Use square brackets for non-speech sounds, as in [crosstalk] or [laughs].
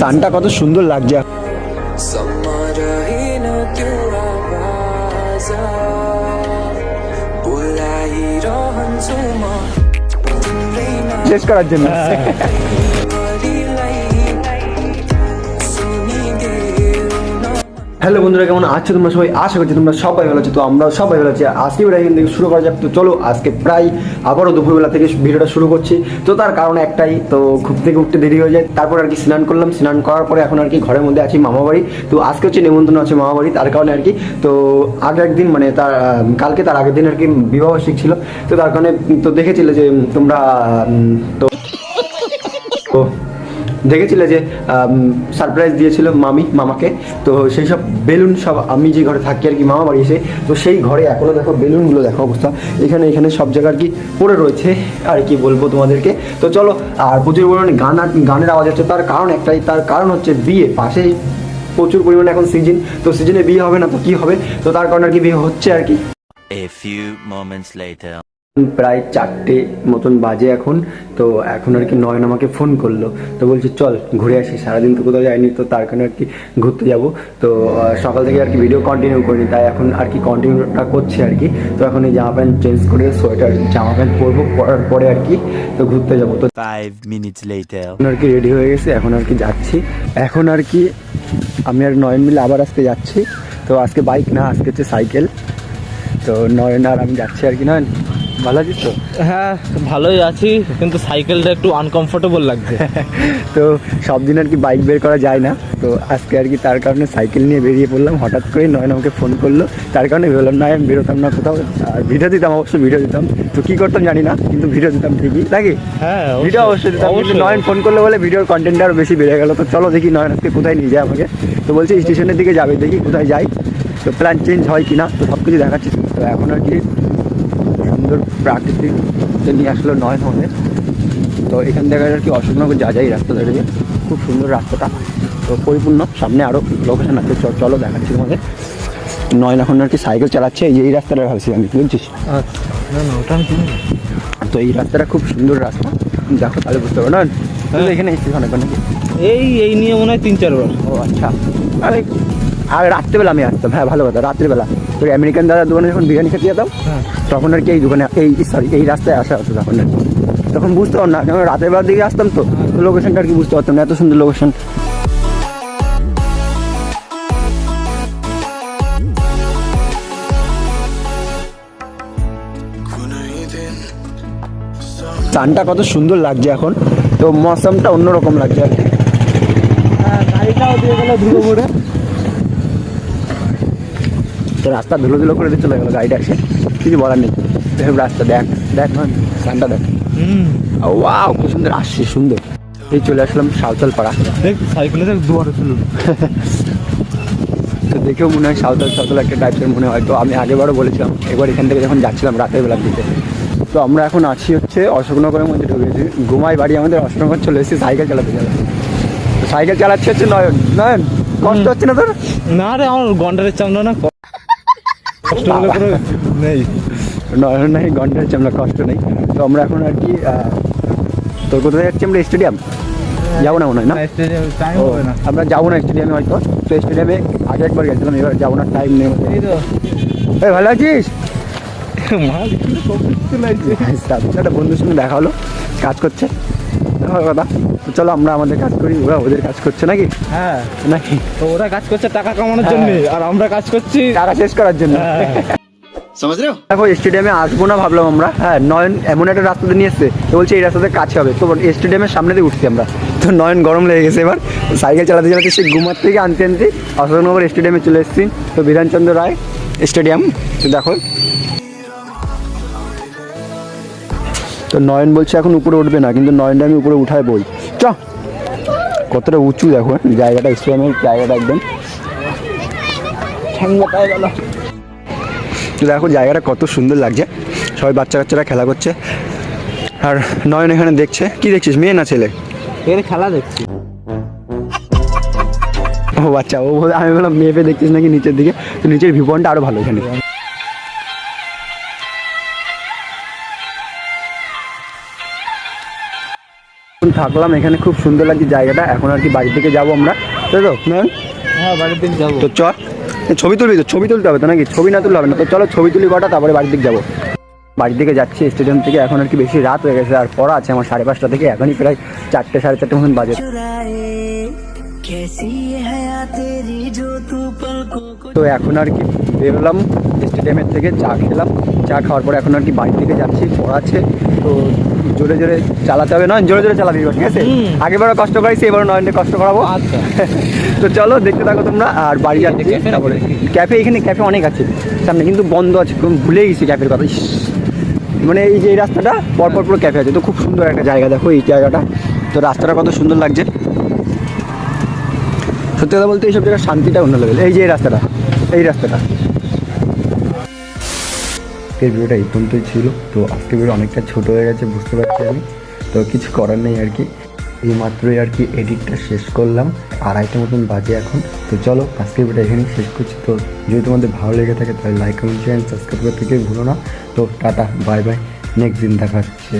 চানটা কত সুন্দর লাগছে শেষ করার জন্য হ্যালো বন্ধুরা কেমন আছো তোমরা সবাই? আশা করছি তোমরা সবাই ভালো আছো। তো আমরা সবাই ভালো আছি। আজকে ভিডিও এখান থেকে শুরু করা যাক। তো চলো আজকে প্রায় আবারও দুপুরবেলা থেকে ভিডিওটা শুরু করছি। তো তার কারণ একটাই তো ঘুম থেকে উঠতে দেরি হয়ে যায়। তারপর আর কি স্নান করলাম। স্নান করার পরে এখন আর কি ঘরের মধ্যে আছি মামা বাড়ি তো আজকে হচ্ছে নেমন্তন্ন আছে মামা বাড়ি তার কারণে আর কি। তো আগে একদিন মানে তার কালকে তার আগের দিন আর কি বিবাহ শিখছিল তো তার কারণে তো দেখেছিলে যে তোমরা তো [laughs] দেখেছিলে যে সারপ্রাইজ দিয়েছিল মামি, মামাকে। তো সেই সব বেলুন সব আমি যে ঘরে থাকি আর কি, মামা বাড়ি এসে, তো সেই ঘরে এখনও দেখো বেলুনগুলো দেখো অবস্থা। এখানে এখানে সব জায়গা আর কি পড়ে রয়েছে, আর কি বলব তোমাদেরকে। তো চলো, আর প্রচুর পরিমাণে গান গানের আওয়াজ হচ্ছে তার কারণ একটাই, তার কারণ হচ্ছে বিয়ে। পাশেই প্রচুর পরিমাণে এখন সিজন, তো সিজনে বিয়ে হবে না, তো কি হবে? তো তার কারণে আর কি বিয়ে হচ্ছে আর কি। A few moments later. প্রায় চারটে মতন বাজে এখন তো এখন আর কি নয়ন আমাকে ফোন করল। তো বলছে চল ঘুরে আসি সারাদিন তো কোথাও যাইনি তো তার কারণে আর কি ঘুরতে যাব। তো সকাল থেকে আর কি ভিডিও কন্টিনিউ করিনি তাই এখন আর কি কন্টিনিউটা করছে আর কি। তো এখন এই জামা প্যান্ট চেঞ্জ করে সোয়েটার জামা প্যান্ট পরবো পরার পরে আর কি তো ঘুরতে যাব। তো minutes later. এখন আর কি রেডি হয়ে গেছে এখন আর কি যাচ্ছি। এখন আর কি আমি আর নয়ন মিলে আবার আজকে যাচ্ছি। তো আজকে বাইক না আজকে হচ্ছে সাইকেল তো নয়ন আর আমি যাচ্ছি আর কি নয়ন? ভালো আছিস তো? হ্যাঁ ভালোই আছি কিন্তু সাইকেলটা একটু আনকমফোর্টেবল লাগছে। [laughs] তো সব দিন আর কি বাইক বের করা যায় না। তো আজকে আর কি তার কারণে সাইকেল নিয়ে বেরিয়ে পড়লাম। হঠাৎ করে নয়ন আমাকে ফোন করল। তার কারণে বললাম না আমি বেরোতাম না কোথাও। আর ভিডিও দিতাম অবশ্যই ভিডিও দিতাম। তো কি করতাম জানি না কিন্তু ভিডিও দিতাম ঠিকই। নাকি? হ্যাঁ ভিডিও অবশ্যই দিতাম। কিন্তু। নয়ন ফোন করলে বলে ভিডিওর কন্টেন্ট আরও বেশি বেড়ে গেল। তো চলো দেখি নয়ন আজকে কোথায় নিয়ে যায় আমাকে। তো বলছে স্টেশনের দিকে যাবে দেখি কোথায় যাই তো প্ল্যান চেঞ্জ হয় কি না তো সব কিছু দেখাচ্ছি। তো এখন আর কি সুন্দর প্রাকৃতিক নিয়ে আসলো নয়ন হবে তো এখান থেকে আর কি অশোকনগর যা যায় রাস্তা ধরে খুব সুন্দর রাস্তাটা। তো পরিপূর্ণ সামনে আরও লোকেশন আছে। চলো দেখাচ্ছি তোমাদের। নয়ন এখন আর কি সাইকেল চালাচ্ছে। এই যে এই রাস্তাটা ভাবছি আমি বুঝছিস? আচ্ছা। তো এই রাস্তাটা খুব সুন্দর রাস্তা। দেখো তাহলে বুঝতে পারো না? তুই এখানে এসেছিস অনেক নাকি? এই এই নিয়ে মনে হয় তিন চারবার। ও আচ্ছা। আরে আর রাত্রেবেলা আমি আসতাম। হ্যাঁ ভালো কথা রাত্রেবেলা। ওই আমেরিকান দাদার দোকানে যখন বিরিয়ানি খেতে যেতাম হ্যাঁ। তখন আর কি এই দোকানে এই সরি এই রাস্তায় আসা হতো তখন আর তখন বুঝতে পারতাম না কারণ রাতের বেলার দিকে আসতাম তো লোকেশনটা আর কি বুঝতে পারতাম না এত সুন্দর লোকেশন চানটা কত সুন্দর লাগছে এখন তো মৌসামটা অন্যরকম লাগছে আর কি। গাড়িটাও দিয়ে গেল ধুলো পড়ে। তো রাস্তা ধুলো ধুলো করে দিয়ে চলে গেলো গাড়িটা এসে। কিছু বলার নেই। দেখো রাস্তা দেখ দেখ না চানটা দেখ। ওয়াও খুব সুন্দর আসছে সুন্দর। এই চলে আসলাম সাঁওতাল পাড়া দেখ সাইকেলে দেখ দুয়ারে ছিল। তো দেখেও মনে হয় সাঁওতাল সাঁওতাল একটা টাইপের মনে হয়। তো আমি আগেবারও বলেছিলাম এবার এখান থেকে যখন যাচ্ছিলাম রাতের বেলার দিকে। তো আমরা এখন আছি হচ্ছে অশোকনগরের মধ্যে ঢুকেছি ঘুমাই বাড়ি আমাদের অশোকনগর চলে এসেছি সাইকেল চালাতে যাবে। সাইকেল চালাচ্ছে হচ্ছে নয়ন। নয়ন কষ্ট হচ্ছে না তোর? না রে আমার গন্ডারের চামড়া না কষ্ট নেই। নয়ন নাই ঘণ্টার চামড়া কষ্ট নেই। তো আমরা এখন আর কি আহ, তো কোথায় যাচ্ছি আমরা স্টেডিয়াম? যাব না মনে হয় না? আমরা যাব না স্টেডিয়ামে হয়তো। তো স্টেডিয়ামে আগে একবার গেছিলাম এবার যাব না টাইম নেই। এই ভালো আছিস? লাগছে? তারপর একটা বন্ধুর সঙ্গে দেখা হলো কাজ করছে। ভালো কথা। চলো আমরা আমাদের কাজ করি ওরা ওদের কাজ করছে নাকি? হ্যাঁ। নাকি? তো ওরা কাজ করছে টাকা কামানোর জন্য আর আমরা কাজ করছি টাকা শেষ করার জন্য। দেখো স্টেডিয়ামে আসব না ভাবলাম আমরা। হ্যাঁ নয়ন এমন একটা রাস্তাতে নিয়ে এসছে তো বলছে এই রাস্তাতে কাছে হবে। তো স্টেডিয়ামের সামনে দিয়ে উঠছি আমরা। তো নয়ন গরম লেগে গেছে এবার। সাইকেল চালাতে চালাতে সে ঘুমার থেকে আনতে আনতে অশোকনগর স্টেডিয়ামে চলে এসেছি। তো বিধানচন্দ্র রায় স্টেডিয়াম তো দেখো। তো নয়ন বলছে এখন উপরে উঠবে না কিন্তু নয়নটা আমি উপরে উঠায় বই। চ। কতটা উঁচু দেখো হ্যাঁ, জায়গাটা স্টেডিয়ামের জায়গাটা একদম। তো দেখো জায়গাটা কত সুন্দর লাগছে। সবাই বাচ্চা কাচ্চারা খেলা করছে। আর নয়ন এখানে দেখছে। কি দেখছিস? মেয়ে না ছেলে? এর খেলা দেখছি। ও আচ্ছা ও বলে- আমি বললাম মেয়ে পেয়ে দেখছিস নাকি নিচের দিকে? তো নিচের ভিউ পয়েন্টটা আরও ভালো এখানে। থাকলাম এখানে খুব সুন্দর লাগছে জায়গাটা। এখন আর কি বাড়ির দিকে যাব আমরা। তাই তো হ্যাঁ বাড়ির দিক যাব। তো চ এ, ছবি তুলবি তো ছবি তুলতে হবে তো নাকি? ছবি না তুললে হবে না। তো চলো ছবি তুলি কটা তারপরে বাড়ির দিকে যাব। বাড়ির দিকে যাচ্ছি স্টেডিয়াম থেকে। এখন আর কি বেশি রাত হয়ে গেছে আর পড়া আছে আমার সাড়ে পাঁচটা থেকে। এখনই প্রায় চারটে সাড়ে চারটে মতন বাজে। তো এখন আর কি বেরোলাম স্টেডিয়ামের থেকে চা খেলাম। চা খাওয়ার পর এখন আর কি বাড়ির দিকে যাচ্ছি পড়াচ্ছে তো জোরে জোরে চালাতে হবে। নয় জোরে জোরে চালাবি এবার, ঠিক আছে। আগেবারও কষ্ট করাইছি এবারও নয়নকে কষ্ট করাবো। আচ্ছা। তো চলো দেখতে থাকো তোমরা আর বাড়ি যাচ্ছি? তারপরে ক্যাফে এখানে ক্যাফে অনেক আছে সামনে কিন্তু বন্ধ আছে ভুলে গেছি ক্যাফের কথা মানে এই যে এই রাস্তাটা পরপর পুরো ক্যাফে আছে তো খুব সুন্দর একটা জায়গা দেখো এই জায়গাটা। তো রাস্তাটা কত সুন্দর লাগছে। সত্যি কথা বলতে এইসব জায়গায় শান্তিটা অন্য লেভেল এই যে এই রাস্তাটা এই রাস্তাটা। আজকের ভিডিওটা এই পর্যন্তই ছিল। তো আজকের ভিডিও অনেকটা ছোট হয়ে গেছে, বুঝতে পারছি আমি। তো কিছু করার নেই আর কি। এই মাত্রই আর কি এডিটটা শেষ করলাম। আড়াইটা মতন বাজে এখন। তো চলো, আজকের ভিডিও এখানেই শেষ করছি। তো যদি তোমাদের ভালো লেগে থাকে, তাহলে লাইক কমেন্ট চ্যানেল সাবস্ক্রাইব করতে কেউ ভুলো না। তো টাটা বাই বাই নেক্সট দিন দেখা হচ্ছে।